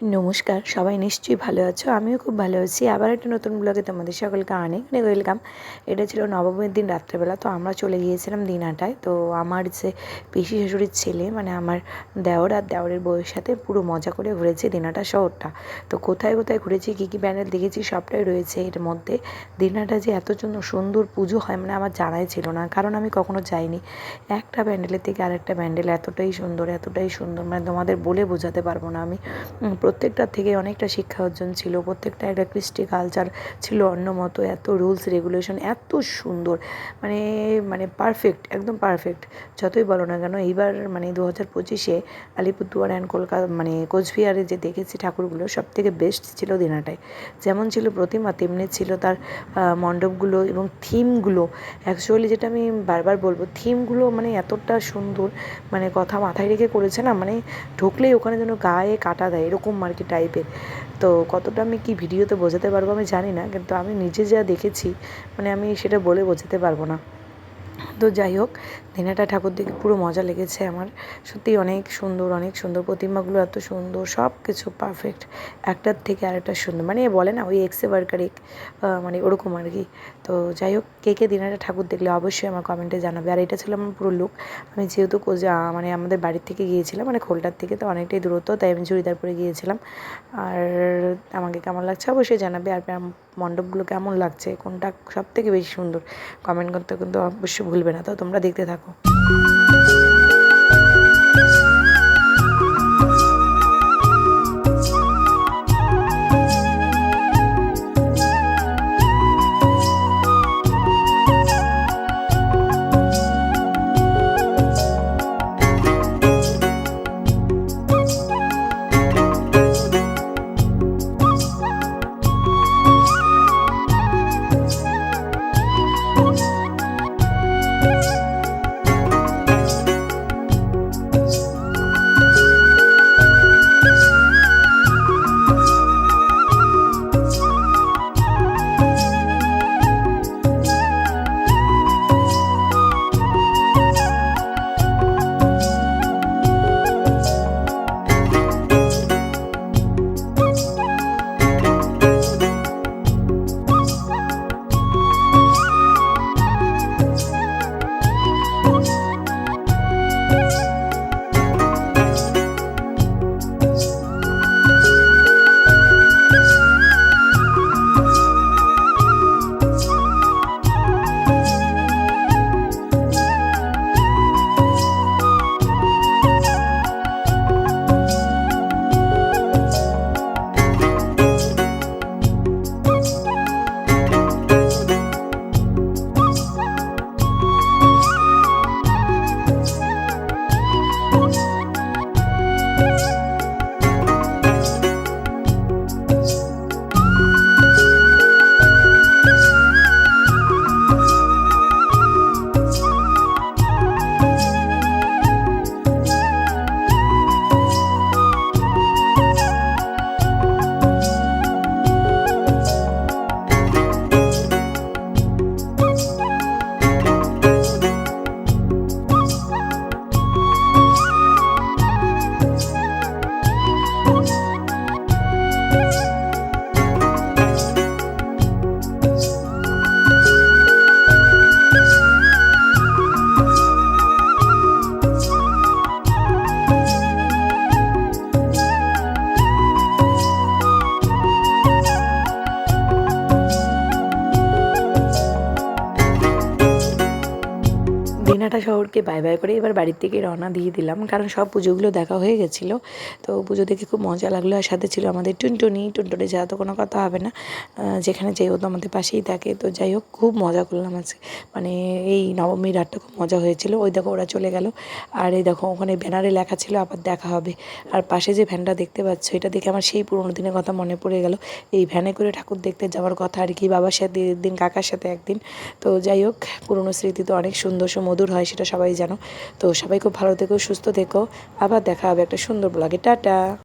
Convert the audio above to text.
নমস্কার, সবাই নিশ্চয়ই ভালো আছো, আমিও খুব ভালো আছি। আবার একটা নতুন ব্লগে তোমাদের সকলকে অনেক অনেক ওয়েলকাম এটা ছিল নবমীর দিন রাত্রেবেলা, তো আমরা চলে গিয়েছিলাম দিনহাটায় তো আমার যে পিসি শাশুড়ির ছেলে মানে আমার দেওর, আর দেওরের বউয়ের সাথে পুরো মজা করে ঘুরেছি দিনহাটা শহরটা। তো কোথায় কোথায় ঘুরেছি, কী কী প্যান্ডেল দেখেছি, সবটাই রয়েছে এর মধ্যে। দিনহাটা যে এত সুন্দর পুজো হয় মানে আমার জানাই ছিল না, কারণ আমি কখনো যাইনি। একটা প্যান্ডেলের থেকে আরেকটা প্যান্ডেল এতটাই সুন্দর এতটাই সুন্দর মানে তোমাদের বলে বোঝাতে পারব না আমি। উম, প্রত্যেকটার থেকে অনেকটা শিক্ষা অর্জন ছিল প্রত্যেকটা একটা কৃষ্টি কালচার ছিল অন্য মতো এত রুলস রেগুলেশন এত সুন্দর মানে মানে পারফেক্ট একদম পারফেক্ট যতই বলো না কেন এইবার মানে দু হাজার পঁচিশে আলিপুরদুয়ার অ্যান্ড কলকাতা মানে কোচবিহারে যে দেখেছি ঠাকুরগুলো সব থেকে বেস্ট ছিল দিনাটায় যেমন ছিল প্রতিমা তেমনি ছিল তার মণ্ডপগুলো এবং থিমগুলো অ্যাকচুয়ালি যেটা আমি বারবার বলব থিমগুলো মানে এতটা সুন্দর মানে কথা মাথায় রেখে করেছে না মানে ঢুকলেই ওখানে যেন গায়ে কাটা দেয় এরকম আর কি টাইপের তো কতটা আমি কি ভিডিওতে বোঝাতে পারব আমি জানি না, কিন্তু আমি নিজে যা দেখেছি মানে আমি সেটা বলে বোঝাতে পারব না। তো যাই হোক, দিনাটা ঠাকুর দেখে পুরো মজা লেগেছে আমার। সত্যি অনেক সুন্দর অনেক সুন্দর। প্রতিমাগুলো এত সুন্দর সব কিছু পারফেক্ট একটার থেকে আরেকটা সুন্দর। মানে বলে না, ওই এক্সে বার্কার এক মানে ওরকম আর কি। তো যাই হোক, কে কে দিনাটা ঠাকুর দেখলে অবশ্যই আমার কমেন্টে জানাবে। আর এটা ছিল আমার পুরো লুক আমি যেহেতু মানে আমাদের বাড়ির থেকে গিয়েছিলাম মানে খোলটার থেকে তো অনেকটাই দূরত্ব, তাই আমি চুড়িদার পরে গিয়েছিলাম। আর আমাকে কেমন লাগছে অবশ্যই জানাবে। আর মণ্ডপগুলো কেমন লাগছে? কোনটা সব থেকে বেশি সুন্দর? কমেন্ট করতে কিন্তু অবশ্যই ভুলবে না। তো তোমরা দেখতে থাকো। শহরকে বাই বাই করে এবার বাড়ির থেকে রওনা দিয়ে দিলাম। কারণ সব পুজোগুলো দেখা হয়ে গেছিল। তো পুজো দেখে খুব মজা লাগল আর সাথে ছিল আমাদের টুনটুনি। টুনটুনি যাওয়া তো কোনো কথা হবে না। যেখানে যেও তো আমাদের পাশেই থাকে। তো যাই হোক, খুব মজা করলাম আজকে। মানে এই নবমীর রাতটা খুব মজা হয়েছিল। ওই দেখো ওরা চলে গেল। আর এই দেখো, ওখানে ব্যানারে লেখা ছিল আবার দেখা হবে। আর পাশে যে ভ্যানটা দেখতে পাচ্ছ, এটা দেখে আমার সেই পুরোনো দিনের কথা মনে পড়ে গেল। এই ভ্যানে করে ঠাকুর দেখতে যাওয়ার কথা আর কি, বাবার সাথে, একদিন কাকার সাথে একদিন। তো যাই হোক, পুরনো স্মৃতি তো অনেক সুন্দর সুমধুর হয়, সেটা সবাই জানো। তো সবাই খুব ভালো থেকো, সুস্থ থেকো। আবার দেখা হবে একটা সুন্দর ব্লগে টাটা!